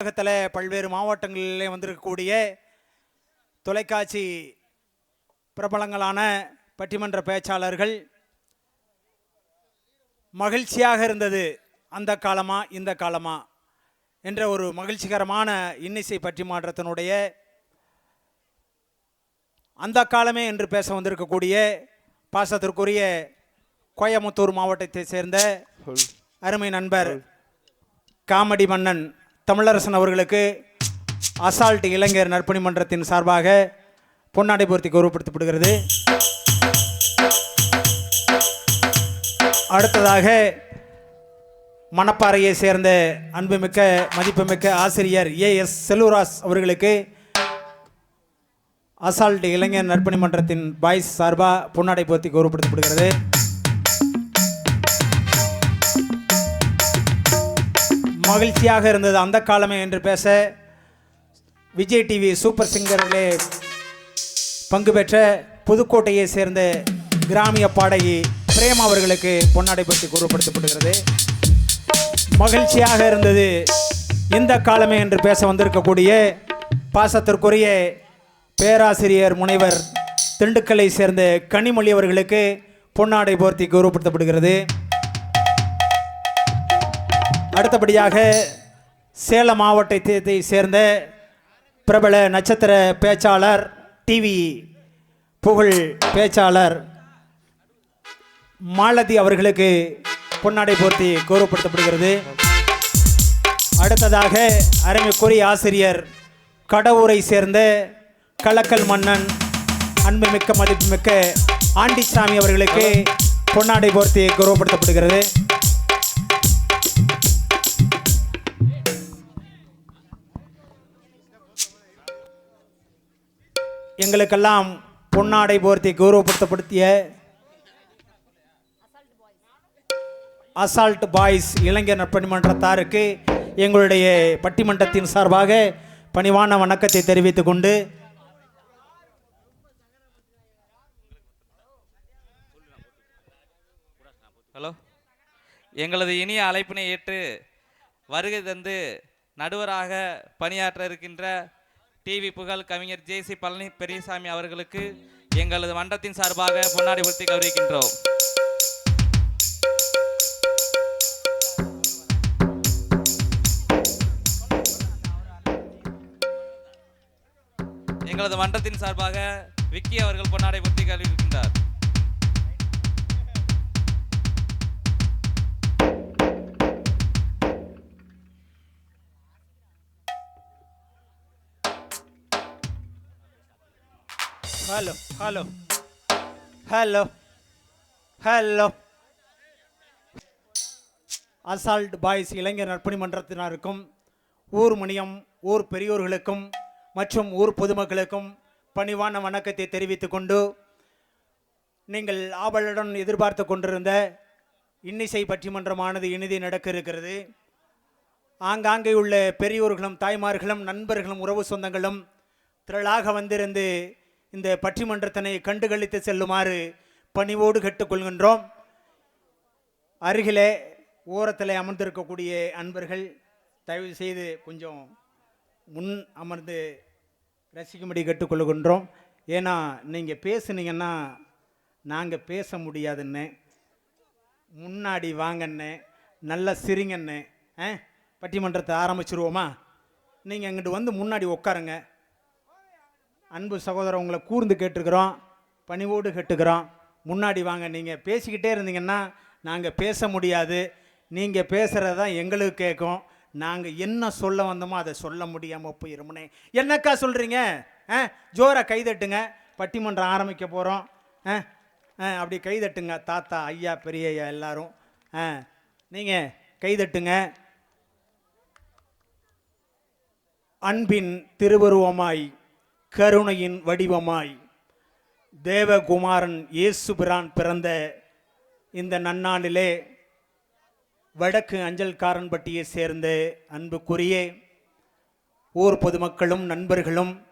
தமிழகத்தில் பல்வேறு மாவட்டங்களிலே வந்திருக்கக்கூடிய தொலைக்காட்சி பிரபலங்களான பட்டிமன்ற பேச்சாளர்கள் மகிழ்ச்சியாக இருந்தது அந்த காலமா இந்த காலமா என்ற ஒரு மகிழ்ச்சிகரமான இன்னிசை பட்டிமாற்றத்தினுடைய அந்த காலமே என்று பேச வந்திருக்கக்கூடிய பாசத்திற்குரிய கோயமுத்தூர் மாவட்டத்தை சேர்ந்த அருமை நண்பர் காமெடி மன்னன். தமிழரசன் அவர்களுக்கு அசால்ட் இளைஞர் நற்பணி மன்றத்தின் சார்பாக பொன்னாடை பூர்த்தி கௌரவப்படுத்தப்படுகிறது. அடுத்ததாக மணப்பாறையை சேர்ந்த அன்புமிக்க மதிப்புமிக்க ஆசிரியர் ஏ எஸ் செல்லூராஸ் அவர்களுக்கு அசால்ட் இளைஞர் நற்பணி மன்றத்தின் பாய்ஸ் சார்பாக பொன்னாடை பூர்த்தி கௌரவப்படுத்தப்படுகிறது. மகிழ்ச்சியாக இருந்தது. அந்த காலமே என்று பேச விஜய் டிவி சூப்பர் சிங்கரிலே பங்கு பெற்ற புதுக்கோட்டையை சேர்ந்த கிராமிய பாடகி பிரேமா அவர்களுக்கு பொன்னாடை பற்றி கூறப்படுத்தப்படுகிறது மகிழ்ச்சியாக இருந்தது இந்த காலமே என்று பேச வந்திருக்கக்கூடிய பாசத்திற்குரிய பேராசிரியர் முனைவர் திண்டுக்கலை சேர்ந்த கனிமொழி அவர்களுக்கு பொன்னாடை போர்த்தி கௌரவப்படுத்தப்படுகிறது அடுத்தபடியாக சேலம் மாவட்டத்தை சேர்ந்த பிரபல நட்சத்திர பேச்சாளர் டிவி புகழ் பேச்சாளர் மாலதி அவர்களுக்கு பொன்னாடை போர்த்தி கௌரவப்படுத்தப்படுகிறது. அடுத்ததாக அருமைக்குரிய ஆசிரியர் கடவுரை சேர்ந்த கலக்கல் மன்னன் அன்புமிக்க மதிப்புமிக்க ஆண்டிசாமி அவர்களுக்கு பொன்னாடை போர்த்தி கௌரவப்படுத்தப்படுகிறது. எங்களுக்கெல்லாம் பொன்னாடை போர்த்தி கௌரவப்படுத்தப்படுத்திய அசால்ட் பாய்ஸ் இளைஞர் நற்பணிமன்றத்தாருக்கு எங்களுடைய பட்டிமன்றத்தின் சார்பாக பணிவான வணக்கத்தை தெரிவித்துக் கொண்டு ஹலோ எங்களது இனிய அழைப்பினை ஏற்று வருகை தந்து நடுவராக பணியாற்ற இருக்கின்ற டிவி புகழ் கவிஞர் ஜேசி பழனி பெரியசாமி அவர்களுக்கு எங்களது மன்றத்தின் சார்பாக பொன்னாடி உறுத்தி கௌரவிக்கின்றோம். எங்களது மன்றத்தின் சார்பாக விக்கி அவர்கள் பொன்னாடை பூர்த்தி கல்விக்கின்றார் hello hello hello hello assault boys இளைஞர் நற்பணி மன்றத்தினருக்கும் ஊர் மணியம் ஊர் பெரியோர்களுக்கும் மற்றும் ஊர் பொதுமக்களுக்கும் பணிவான வணக்கத்தை தெரிவித்துக் கொண்டு நீங்கள் ஆவலுடன் எதிர்பார்த்து கொண்டிருந்த இன்னிசை பட்டிமன்றமானது இனிதி நடக்க இருக்கிறது. ஆங்காங்கே உள்ள பெரியோர்களும் தாய்மார்களும் நண்பர்களும் உறவு சொந்தங்களும் திரளாக வந்திருந்து இந்த பட்டிமன்றத்தினை கண்டுகளித்து செல்லுமாறு பணிவோடு கேட்டுக்கொள்கின்றோம். அருகிலே ஓரத்தில் அமர்ந்திருக்கக்கூடிய அன்பர்கள் தயவு செய்து கொஞ்சம் முன் அமர்ந்து ரசிக்கும்படி கேட்டுக்கொள்கின்றோம். ஏன்னா நீங்கள் பேசுனீங்கன்னா நாங்கள் பேச முடியாதுன்னு முன்னாடி வாங்கண்ணே நல்லா சிரிங்கன்னு ஆ பட்டிமன்றத்தை ஆரம்பிச்சிருவோமா? நீங்கள் எங்கிட்டு வந்து முன்னாடி உட்காருங்க. அன்பு சகோதரர் உங்களை கூர்ந்து கேட்டுக்கிறோம் பணிவோடு கேட்டுக்கிறோம். முன்னாடி வாங்க நீங்கள் பேசிக்கிட்டே இருந்தீங்கன்னா நாங்கள் பேச முடியாது. நீங்கள் பேசுகிறது தான் எங்களுக்கு கேட்கும். நாங்கள் என்ன சொல்ல வந்தோமோ அதை சொல்ல முடியாமல் போயிருமுனே. என்னக்கா சொல்கிறீங்க ஆ? ஜோரை கைதட்டுங்க பட்டிமன்றம் ஆரம்பிக்க போகிறோம் ஆ? ஆ அப்படி கைதட்டுங்க தாத்தா ஐயா பெரிய ஐயா எல்லாரும். ஆ நீங்கள் கைதட்டுங்க அன்பின் திருவுருவமாய் கருணையின் வடிவமாய் தேவகுமாரன் இயேசுபிரான் பிறந்த இந்த நன்னாளிலே வடக்கு அஞ்சல்காரன்பட்டியை சேர்ந்த அன்புக்குரிய ஊர் பொதுமக்களும் நண்பர்களும்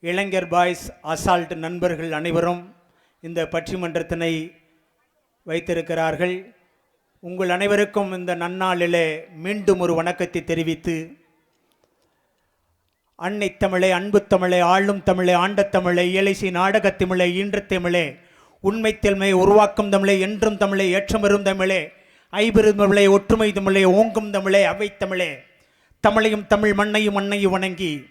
இளைஞர் பாய்ஸ் அசால்ட் நண்பர்கள் அனைவரும் இந்த பட்சிமன்றத்தினை வைத்திருக்கிறார்கள். உங்கள் அனைவருக்கும் இந்த நன்னாளிலே மீண்டும் ஒரு வணக்கத்தை தெரிவித்து அன்னை தமிழே அன்பு தமிழே ஆளும் தமிழே ஆண்ட தமிழே இயலிசை நாடகத் தமிழே ஈன்ற தமிழே. உண்மை தமிழை உருவாக்கும் தமிழே என்றும் தமிழே ஏற்றமரும் தமிழே. ஐபெரும் தமிழே ஒற்றுமை தமிழே ஓங்கும் தமிழே அவை தமிழே. தமிழையும் தமிழ் மண்ணையும் மண்ணையும் வணங்கி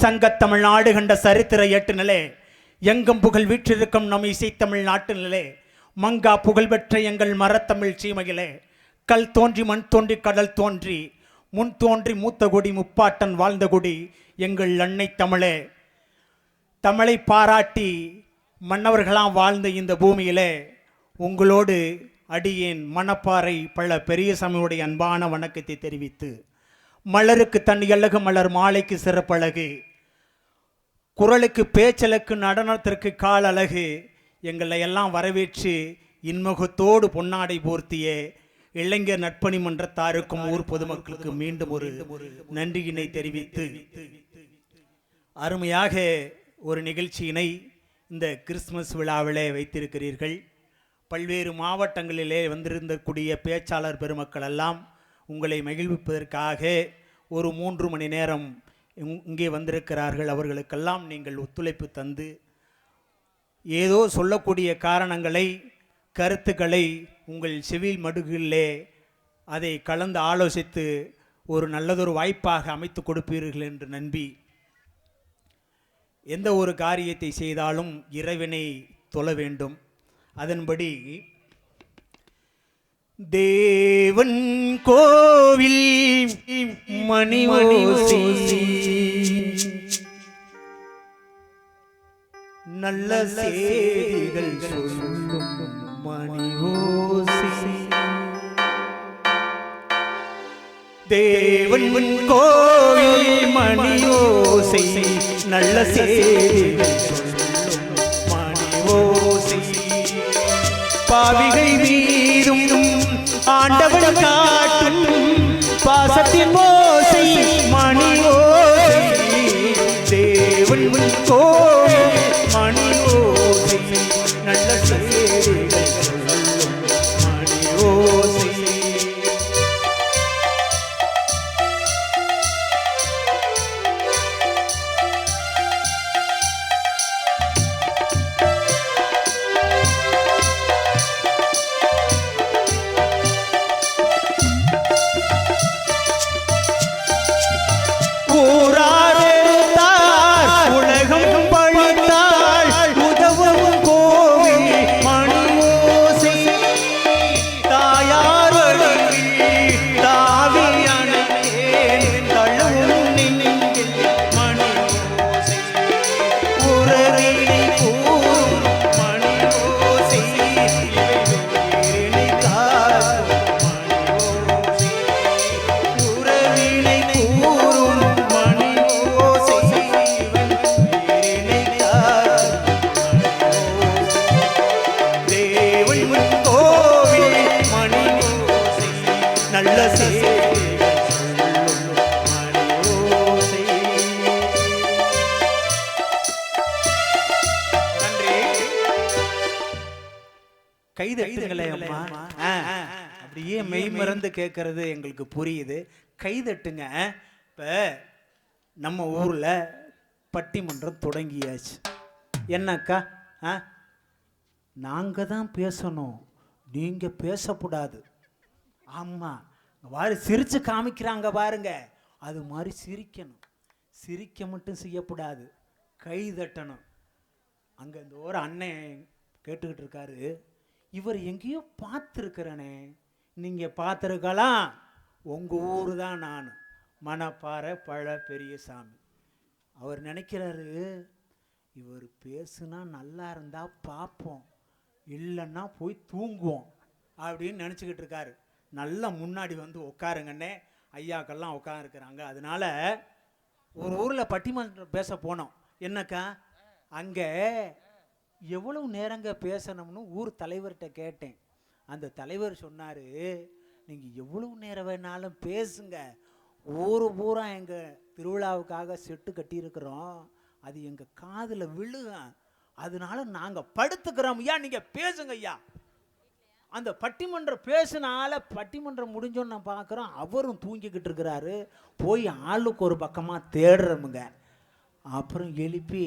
சங்கத்தமிழ் நாடு கண்ட சரித்திர ஏட்டுநிலே. எங்கும் புகழ் வீற்றிருக்கும் நம் இசைத்தமிழ் நாட்டினிலே மங்கா புகழ்பெற்ற எங்கள் மரத்தமிழ் சீமையிலே. கல் தோன்றி மண் தோன்றி கடல் தோன்றி முன் தோன்றி மூத்த கொடி முப்பாட்டன் வாழ்ந்த குடி. எங்கள் அன்னை தமிழே. தமிழை பாராட்டி மன்னவர்களாம் வாழ்ந்த இந்த பூமியிலே உங்களோடு அடியேன் மணப்பாறை பல பெரியசாமியுடைய அன்பான வணக்கத்தை தெரிவித்து மலருக்கு தன் அழகு மலர் மாலைக்கு சிறப்பழகு குரலுக்கு பேச்சலுக்கு நடனத்திற்கு கால் அழகு எங்களை எல்லாம் வரவேற்று இன்முகத்தோடு பொன்னாடை போர்த்திய இளைஞர் நட்பணி மன்றத்தாருக்கும் ஊர் பொதுமக்களுக்கு மீண்டும் ஒரு நன்றியினை தெரிவித்து அருமையாக ஒரு நிகழ்ச்சியினை இந்த கிறிஸ்மஸ் விழாவிலே வைத்திருக்கிறீர்கள். பல்வேறு மாவட்டங்களிலே வந்திருந்தக்கூடிய பேச்சாளர் பெருமக்கள் எல்லாம் உங்களை மகிழ்விப்பதற்காக ஒரு மூன்று மணி நேரம் இங்கே வந்திருக்கிறார்கள். அவர்களுக்கெல்லாம் நீங்கள் ஒத்துழைப்பு தந்து ஏதோ சொல்லக்கூடிய காரணங்களை கருத்துக்களை உங்கள் செவில் மடுகளிலே அதை கலந்து ஆலோசித்து ஒரு நல்லதொரு வாய்ப்பாக அமைத்து கொடுப்பீர்கள் என்று நம்பி எந்த ஒரு காரியத்தை செய்தாலும் இறைவனை தொழ வேண்டும். அதன்படி தேவன் கோவில் மணிமணி நல்ல செய்திகள் சொல்லும் தேவன் கோ நல்ல சொல்லும் மணி ஓசை பாவிகள் மீதும் ஆண்டவன் காட்டும் பாசத்தின் ஓசை கேட்குறது எங்களுக்கு புரியுது. கைதட்டுங்க இப்ப நம்ம ஊர்ல பட்டிமன்றம் தொடங்கியாச்சு. என்னக்கா? ஆ? நாங்க தான் பேசணும். நீங்க பேசக்கூடாது. ஆமா. வாரி சிரித்து சிரிச்சு காமிக்கிறாங்க பாருங்க. அது மாதிரி சிரிக்கணும். சிரிக்க மட்டும் செய்யக்கூடாது. கை தட்டணும். அங்கே இந்த ஒரு அண்ணன் கேட்டுக்கிட்டு இருக்காரு. இவர் எங்கேயோ பார்த்துருக்கிறனே. நீங்கள் பார்த்துருக்கலாம் உங்கள் ஊர் தான் நான். மணப்பாறை பழ பெரியசாமி அவர் நினைக்கிறாரு இவர் பேசுனா நல்லா இருந்தால் பார்ப்போம் இல்லைன்னா போய் தூங்குவோம் அப்படின்னு நினச்சிக்கிட்டு இருக்காரு. நல்லா முன்னாடி வந்து உட்காருங்கண்ணே. ஐயாக்கெல்லாம் உட்காந்துருக்குறாங்க அதனால ஒரு ஊரில் பட்டிமன்றம் பேச போனோம். என்னக்கா? அங்கே எவ்வளவு நேரங்க பேசணும்னு ஊர் தலைவர்கிட்ட கேட்டேன். அந்த தலைவர் சொன்னார் நீங்கள் எவ்வளவு நேரம் வேணாலும் பேசுங்க. ஊர் பூரா எங்கள் திருவிழாவுக்காக செட்டு கட்டியிருக்கிறோம். அது எங்கள் காதில் விழுகும் அதனால நாங்கள் படுத்துக்கிறோம். ஐயா நீங்கள் பேசுங்க ஐயா. அந்த பட்டிமன்றம் பேசினால பட்டிமன்றம் முடிஞ்சோன்னு நான் பார்க்குறோம் அவரும் தூங்கிக்கிட்டு இருக்கிறாரு. போய் ஆளுக்கு ஒரு பக்கமாக தேடுறோமுங்க. அப்புறம் எழுப்பி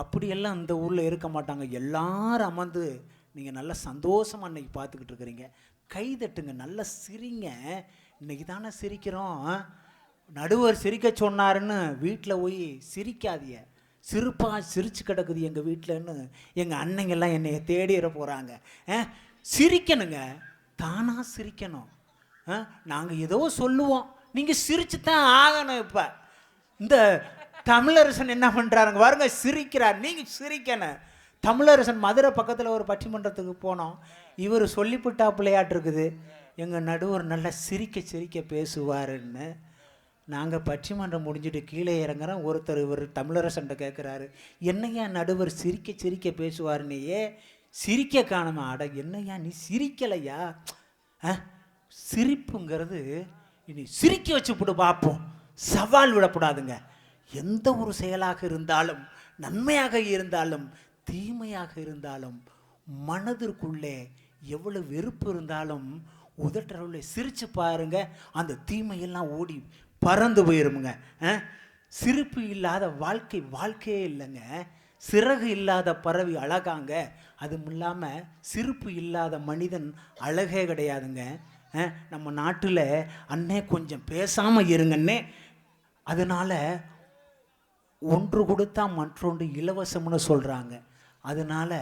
அப்படியெல்லாம் இந்த ஊரில் இருக்க மாட்டாங்க. எல்லாரும் அமர்ந்து நீங்கள் நல்ல சந்தோஷமாக இன்னைக்கு பார்த்துக்கிட்டு இருக்கிறீங்க. கை தட்டுங்க நல்லா சிரிங்க. இன்னைக்கு தானே சிரிக்கிறோம். நடுவர் சிரிக்க சொன்னாருன்னு வீட்டில் போய் சிரிக்காதிய சிரிப்பாக சிரிச்சு கிடக்குது எங்கள் வீட்டிலன்னு எங்கள் அன்னைங்கெல்லாம் என்னை தேடிற போகிறாங்க சிரிக்கணுங்க. தானாக சிரிக்கணும். நாங்கள் ஏதோ சொல்லுவோம். நீங்கள் சிரிச்சு தான் ஆகணும் இப்போ. இந்த தமிழரசன் என்ன பண்ணுறாருங்க பாருங்க சிரிக்கிறார். நீங்கள் சிரிக்கணும். தமிழரசன் மதுரை பக்கத்தில் ஒரு பட்டிமன்றத்துக்கு போனோம். இவர் சொல்லிவிட்டா பிள்ளையாட்டு இருக்குது. எங்கள் நடுவர் நல்லா சிரிக்க சிரிக்க பேசுவாருன்னு. நாங்கள் பட்டிமன்றம் முடிஞ்சுட்டு கீழே இறங்குறோம். ஒருத்தர் இவர் தமிழரசன்ட்ட கேட்குறாரு என்னையா நடுவர் சிரிக்க சிரிக்க பேசுவாருன்னையே சிரிக்க காணுமா? அட என்னையா நீ சிரிக்கலையா? ஆ சிரிப்புங்கிறது இனி சிரிக்க வச்சு போட்டு பார்ப்போம் சவால் விடக்கூடாதுங்க எந்த ஒரு செயலாக இருந்தாலும் நன்மையாக இருந்தாலும் தீமையாக இருந்தாலும் மனதிற்குள்ளே எவ்வளோ வெறுப்பு இருந்தாலும் உதட்டுறவுள்ள சிரித்து பாருங்க. அந்த தீமையெல்லாம் ஓடி பறந்து போயிருமுங்க. ஆ? சிரிப்பு இல்லாத வாழ்க்கை வாழ்க்கையே இல்லைங்க. சிறகு இல்லாத பறவை அழகாங்க. அதுவும் இல்லாமல் சிரிப்பு இல்லாத மனிதன் அழகே கிடையாதுங்க. ஆ? நம்ம நாட்டில் அண்ணே கொஞ்சம் பேசாமல் இருங்கண்ணே. அதனால் ஒன்று கொடுத்தா மற்றொன்று இலவசம்னு சொல்கிறாங்க அதனால்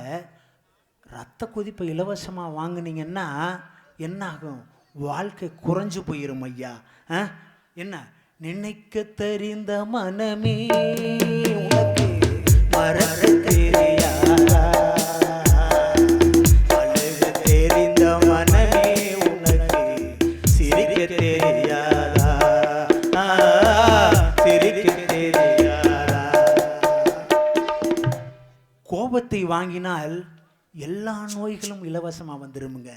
ரத்த கொதிப்பை இலவசமாக வாங்குனீங்கன்னா என்ன ஆகும் வாழ்க்கை குறைஞ்சு போயிரும் ஐயா. என்ன? நினைக்க தெரிந்த மனமே உனக்கு வாங்கினால் எல்லா நோய்களும் இலவசமாக வந்துருமுங்க.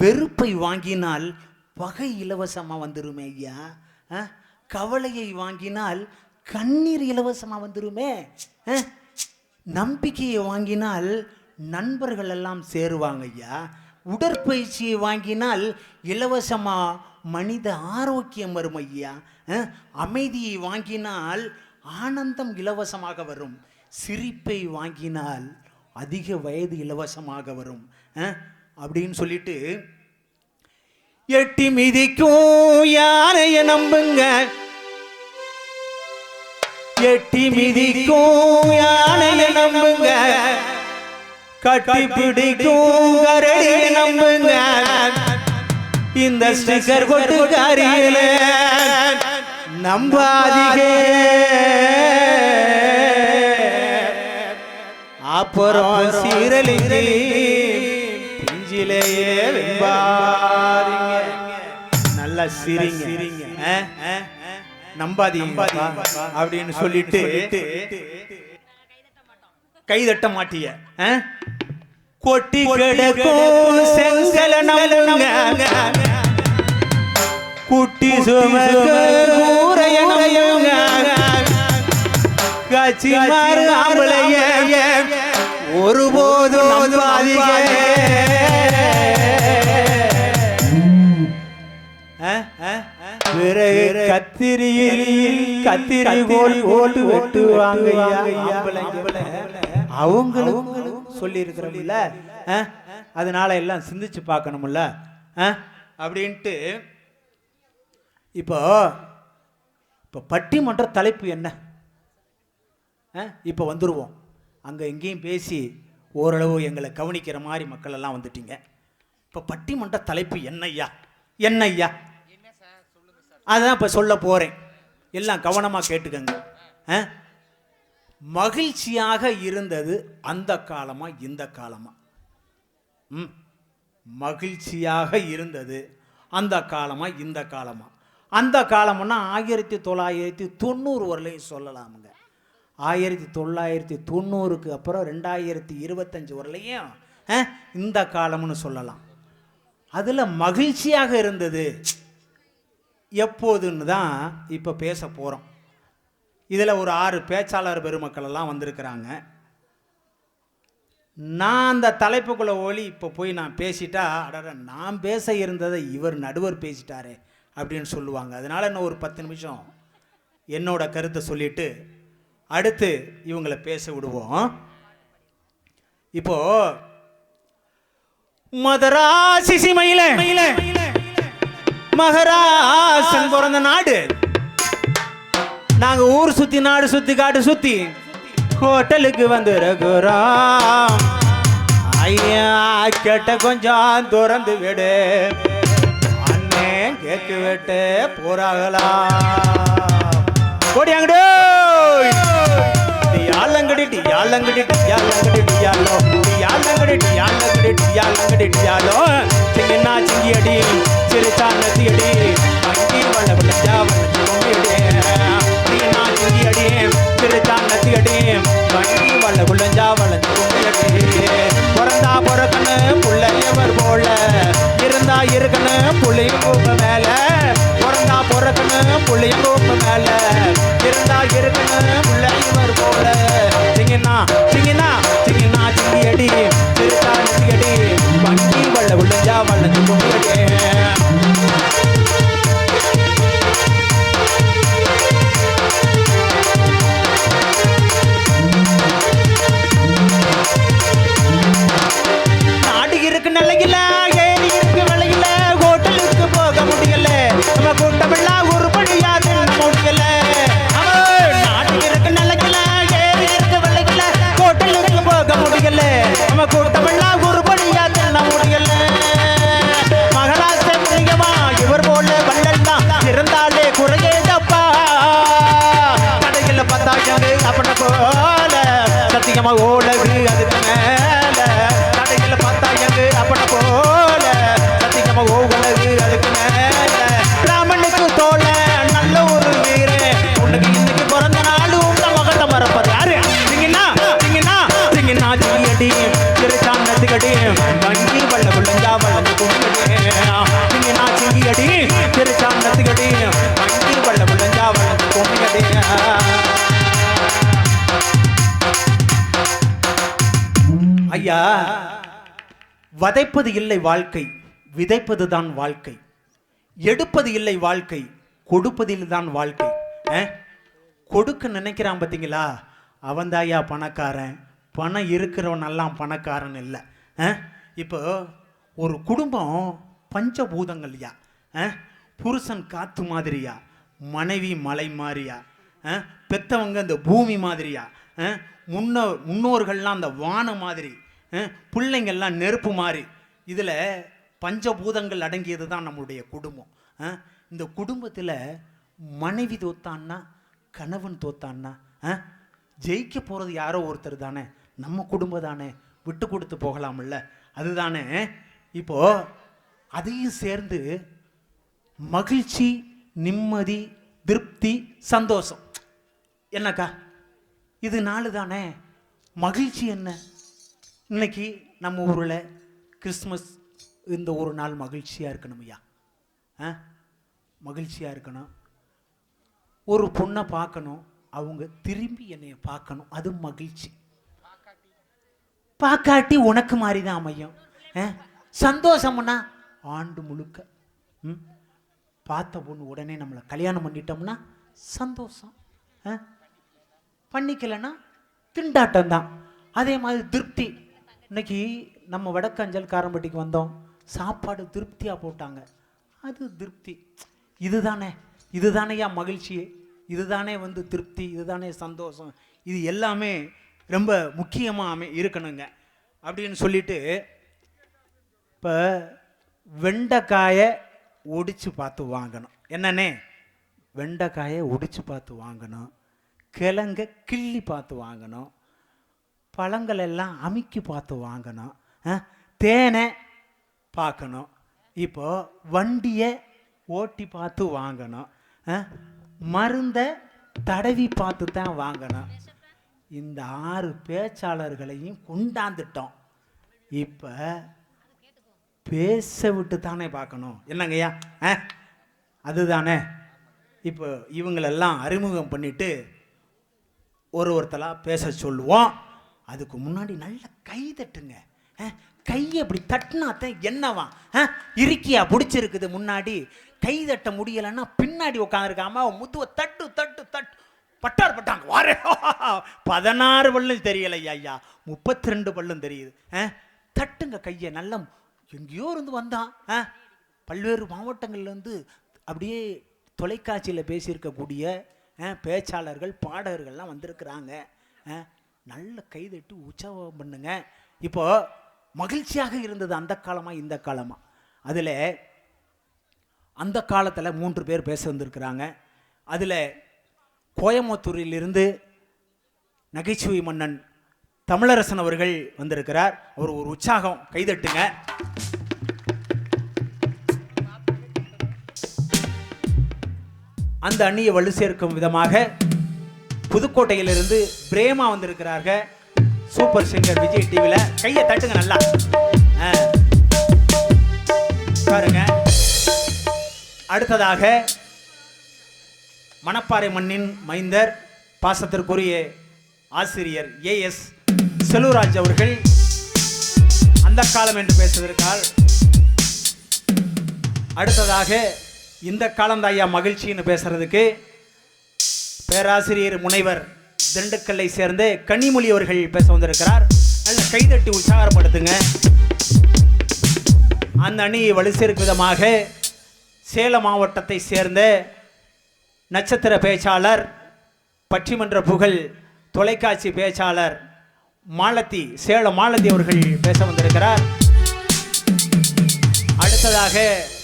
வெறுப்பை வாங்கினால் பகை இலவசமாக வந்துருமே ஐயா. கவலையை வாங்கினால் கண்ணீர் இலவசமாக வந்துருமே. நம்பிக்கையை வாங்கினால் நண்பர்கள் எல்லாம் சேருவாங்க ஐயா. உடற்பயிற்சியை வாங்கினால் இலவசமாக மனித ஆரோக்கியம் வரும் ஐயா. அமைதியை வாங்கினால் ஆனந்தம் இலவசமாக வரும். சிரிப்பை வாங்கினால் அதிக வயது இலவசமாக வரும். அப்படின்னு சொல்லிட்டு எட்டி மிதிக்கும் யாரைய நம்புங்க? எட்டி மிதிக்கும் யானைய நம்புங்க? கட்டி பிடிக்கும் நம்புங்க? இந்த ஸ்டிக்கர் கொட்டுக்காரியில நம்பாதீங்க. அப்புறம் சீரழிஞ்சு பிஞ்சிலேயே வெம்பாதீங்க. நல்லா சிரிங்க. ஆ? நம்பாதீங்க. அப்படின்னு சொல்லிட்டு கைதட்ட மாட்டிய? கொட்டி கிடக்கும் செங்கல நம்புங்க. குட்டி நம்புங்க. காட்சி மாறு ஆம்பளைய. ஒருபோதும் பிறகு கத்திரியில் கத்திரி கோல் போட்டு வெட்டுவாங்க அவங்களும் சொல்லி இருக்கிறோம்ல அதனால எல்லாம் சிந்திச்சு பார்க்கணும்ல. அப்படின்ட்டு இப்போ இப்போ பட்டிமன்ற தலைப்பு என்ன? இப்போ வந்துடுவோம் அங்கே எங்கேயும் பேசி ஓரளவு எங்களை கவனிக்கிற மாதிரி மக்கள் எல்லாம் வந்துட்டீங்க. இப்போ பட்டிமன்ற தலைப்பு என்னய்யா? என்னய்யா? அதான் இப்போ சொல்ல போகிறேன் எல்லாம் கவனமாக கேட்டுக்கங்க. ஆ? மகிழ்ச்சியாக இருந்தது அந்த காலமா இந்த காலமா? ம். மகிழ்ச்சியாக இருந்தது அந்த காலமா இந்த காலமா? அந்த காலம்னா ஆயிரத்தி தொள்ளாயிரத்தி தொண்ணூறு வரலையும் சொல்லலாமுங்க. ஆயிரத்தி தொள்ளாயிரத்தி தொண்ணூறுக்கு அப்புறம் ரெண்டாயிரத்தி இருபத்தஞ்சு வரலையும் இந்த காலம்னு சொல்லலாம். அதில் மகிழ்ச்சியாக இருந்தது. எப்போதுன்னு தான் இப்போ பேச போகிறோம் இதில் ஒரு ஆறு பேச்சாளர் பெருமக்கள் எல்லாம் வந்திருக்கிறாங்க. நான் அந்த தலைப்புக்குள்ளே ஒளி இப்போ போய் நான் பேசிட்டா அடட நான் பேச இருந்ததை இவர் நடுவர் பேசிட்டாரே அப்படின்னு சொல்லுவாங்க. அதனால் இன்னும் ஒரு பத்து நிமிஷம் என்னோட கருத்தை சொல்லிவிட்டு அடுத்து இவங்களை பேச விடுவோம். இப்போ மதராசி சிமையில மகராசன் பிறந்த நாடு. நாங்க ஊர் சுத்தி நாடு சுத்தி காடு சுத்தி ஹோட்டலுக்கு வந்து ரகுராம் ஐயா கேட்ட கொஞ்சம் திறந்து விடு. அண்ணே கேட்டு விட்டு போறாங்களா ஓடியாங்கடோ யாழங்கடி யாழங்கடி யாழங்கடி யாழோ யாழங்கடி யாழங்கடி யாழங்கடி யாழோ சிங்கனா சிங்கியடி சிறுச்சா நதியடி அங்கி வள விளஞ்சா வளஜோமியடி சிங்கனா சிங்கியடி சிறுச்சா நதியடி அங்கி வள விளஞ்சா வளஜோமியடி பிறந்தா பிறக்கணும் புள்ளையவர் போல இருந்தா இருக்கணும் புள்ளையும் போகணும் ஐயா வதைப்பது இல்லை வாழ்க்கை விதைப்பது தான் வாழ்க்கை. எடுப்பது இல்லை வாழ்க்கை கொடுப்பதில் தான் வாழ்க்கை கொடுக்க நினைக்கிறான் பார்த்தீங்களா? அவன்தாயா பணக்காரன். பணம் இருக்கிறவனெல்லாம் பணக்காரன் இல்லை. இப்போ ஒரு குடும்பம் பஞ்சபூதங்கள்யா? புருஷன் காத்து மாதிரியா? மனைவி மலை மாதிரியா பெத்தவங்க இந்த பூமி மாதிரியா? அஹ்? முன்னோ முன்னோர்கள்லாம் அந்த வானம் மாதிரி. பிள்ளைங்கள்லாம் நெருப்பு மாதிரி இதில் பஞ்சபூதங்கள் அடங்கியது தான் நம்மளுடைய குடும்பம். இந்த குடும்பத்தில் மனைவி தோத்தான்னா கணவன் தோத்தான்னா ஜெயிக்க போகிறது யாரோ ஒருத்தர் தானே. நம்ம குடும்பம் தானே. விட்டு கொடுத்து போகலாம்ல. அதுதானே. இப்போ அதையும் சேர்ந்து மகிழ்ச்சி நிம்மதி திருப்தி சந்தோஷம். என்னக்கா? இது நாலு தானே மகிழ்ச்சி என்ன? இன்னைக்கு நம்ம ஊரில் கிறிஸ்மஸ் இந்த ஒரு நாள் மகிழ்ச்சியாக இருக்கணும் ஐயா. ஆ? மகிழ்ச்சியாக இருக்கணும். ஒரு பொண்ணை பார்க்கணும் அவங்க திரும்பி என்னைய பார்க்கணும். அது மகிழ்ச்சி. பார்க்காட்டி உனக்கு மாதிரி தான் அமையும். ஆ? சந்தோஷம்னா ஆண்டு முழுக்க. ம்? பார்த்த பொண்ணு உடனே நம்மளை கல்யாணம் பண்ணிட்டோம்னா சந்தோஷம். ஆ? பண்ணிக்கலைன்னா திண்டாட்டம் தான் அதே மாதிரி திருப்தி. இன்னைக்கு நம்ம வடக்கஞ்சல் காரம்பட்டிக்கு வந்தோம். சாப்பாடு திருப்தியாக போட்டாங்க. அது திருப்தி. இதுதானே. இதுதானையா மகிழ்ச்சி. இதுதானே வந்து திருப்தி. இதுதானே சந்தோஷம். இது எல்லாமே ரொம்ப முக்கியமாக அமை இருக்கணுங்க. அப்படின்னு சொல்லிட்டு இப்போ வெண்டைக்காயை ஒடிச்சு பார்த்து வாங்கணும். என்னண்ணே வெண்டைக்காயை ஒடிச்சு பார்த்து வாங்கணும். கிழங்க கிள்ளி பார்த்து வாங்கணும். பழங்கள் எல்லாம் அமுக்கி பார்த்து வாங்கணும். ஆ, தேனை பார்க்கணும். இப்போது வண்டியை ஓட்டி பார்த்து வாங்கணும். ஆ, மருந்தை தடவி பார்த்து தான் வாங்கணும். இந்த ஆறு பேச்சாளர்களையும் கொண்டாந்துட்டோம். இப்போ பேச விட்டு தானே பார்க்கணும். என்னங்கய்யா ஆ? அதுதானே. இப்போ இவங்களெல்லாம் அறிமுகம் பண்ணிட்டு ஒரு ஒருத்தலாக பேச சொல்லுவோம். அதுக்கு முன்னாடி நல்ல கை தட்டுங்க. கையை அப்படி தட்டினாத்தான் என்னவா அஹ், இருக்கியா பிடிச்சிருக்குது முன்னாடி. கை தட்ட முடியலைன்னா பின்னாடி உட்காந்துருக்காம முத்துவை தட்டு தட்டு தட்டு. பட்டார் பட்டாங்க. வாரே. பதினாறு பல்லும் தெரியலையா ஐயா. முப்பத்தி ரெண்டு பல்லும் தெரியுது. ஆ? தட்டுங்க கையை. நல்ல எங்கேயோ இருந்து வந்தான். ஆ? பல்வேறு மாவட்டங்கள்லேருந்து அப்படியே தொலைக்காட்சியில் பேசியிருக்கக்கூடிய ஆ, பேச்சாளர்கள் பாடகர்கள்லாம் வந்திருக்கிறாங்க. ஆ? நல்ல கைதட்டு உற்சாகம் பண்ணுங்க. இப்போ மகிழ்ச்சியாக இருந்தது அந்த காலமாக இந்த காலமாக அதில் அந்த காலத்தில் மூன்று பேர் பேச வந்திருக்கிறாங்க. அதில் கோயம்புத்தூரிலிருந்து நகைச்சுவை மன்னன் தமிழரசன் அவர்கள் வந்திருக்கிறார். அவர் ஒரு உற்சாகம் கைதட்டுங்க. அந்த அணியை வலு சேர்க்கும் விதமாக புதுக்கோட்டையிலிருந்து பிரேமா வந்திருக்கிறார்கள். சூப்பர் சிங்கர் விஜய் டிவியில் கையை தட்டுங்க நல்லா. பாருங்க. அடுத்ததாக மணப்பாறை மண்ணின் மைந்தர் பாசத்திற்குரிய ஆசிரியர் ஏஎஸ் செல்வராஜ் அவர்கள் அந்த காலம் என்று பேசுவதற்கால் அடுத்ததாக இந்த காலம் ஐயா மகிழ்ச்சின்னு பேசுறதுக்கு பேராசிரியர் முனைவர் திண்டுக்கல்லை சேர்ந்த கனிமொழி அவர்கள் பேச வந்திருக்கிறார். நல்ல கைதட்டி உற்சாகப்படுத்துங்க. அந்த அணியை வலு சேர்க்கும் விதமாக சேலம் மாவட்டத்தை சேர்ந்த நட்சத்திர பேச்சாளர் பட்டிமன்ற புகழ் தொலைக்காட்சி பேச்சாளர் மாலதி சேலம் மாலத்தி அவர்கள் பேச வந்திருக்கிறார். அடுத்ததாக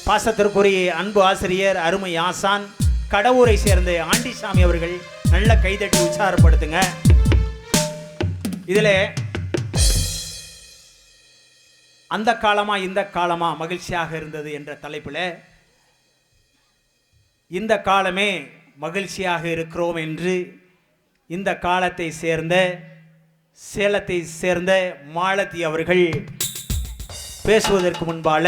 பாசத்திற்குரிய அன்பு ஆசிரியர் அருமை ஆசான் கடவுரை சேர்ந்த ஆண்டிசாமி அவர்கள் நல்ல கைதட்டி உற்சாகப்படுத்துங்க. இதில் அந்த காலமா இந்த காலமா மகிழ்ச்சியாக இருந்தது என்ற தலைப்பில் இந்த காலமே மகிழ்ச்சியாக இருக்கிறோம் என்று இந்த காலத்தை சேர்ந்த சேலத்தை சேர்ந்த மாலதி அவர்கள் பேசுவதற்கு முன்பால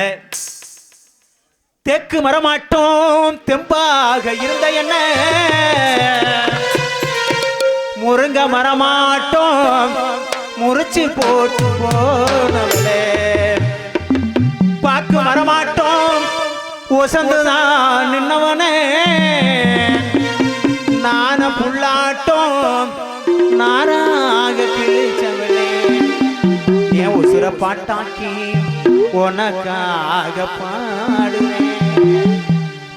தேக்கு மரமாட்டோம் தெம்பாக இருந்த என்ன? முருங்க மரமாட்டோம் முறிச்சு போட்டு போனே பாக்கு மரமாட்டோம் ஒசந்துதான் நின்னவனே. நான புள்ளாட்டோம் நாராக கிழிச்சவளே. என் உசுர பாட்டாக்கி உனக்காக பாடுவேன்?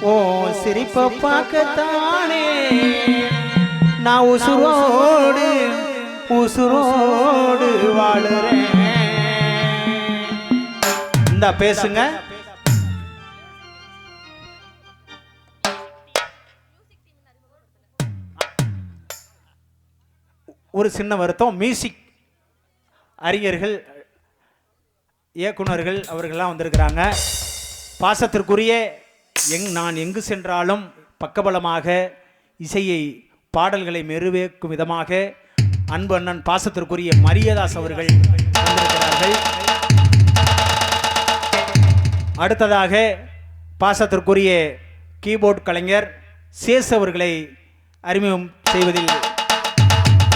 ஓ சிரிப்ப பார்க்கத்தானே? நான் உசுரோடு உசுரோடு வாழுறேன். இந்த பேசுங்க. ஒரு சின்ன வருத்தம். மியூசிக் அறிஞர்கள் இயக்குனர்கள் அவர்கள்லாம் வந்திருக்கிறாங்க. பாசத்திற்குரிய எங் நான் எங்கு சென்றாலும் பக்கபலமாக இசையை பாடல்களை மெருவேக்கும் விதமாக அன்பு அண்ணன் பாசத்திற்குரிய மரியதாஸ் அவர்கள் வந்திருக்கிறார்கள். அடுத்ததாக பாசத்திற்குரிய கீபோர்ட் கலைஞர் சேஸ் அவர்களை அறிமுகம் செய்வதில்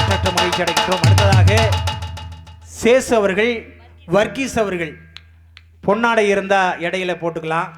சற்று மகிழ்ச்சி அடைகின்றோம். அடுத்ததாக சேஸ் அவர்கள் வர்கீஸ் அவர்கள் பொன்னாடை இருந்தால் இடையில போட்டுக்கலாம்.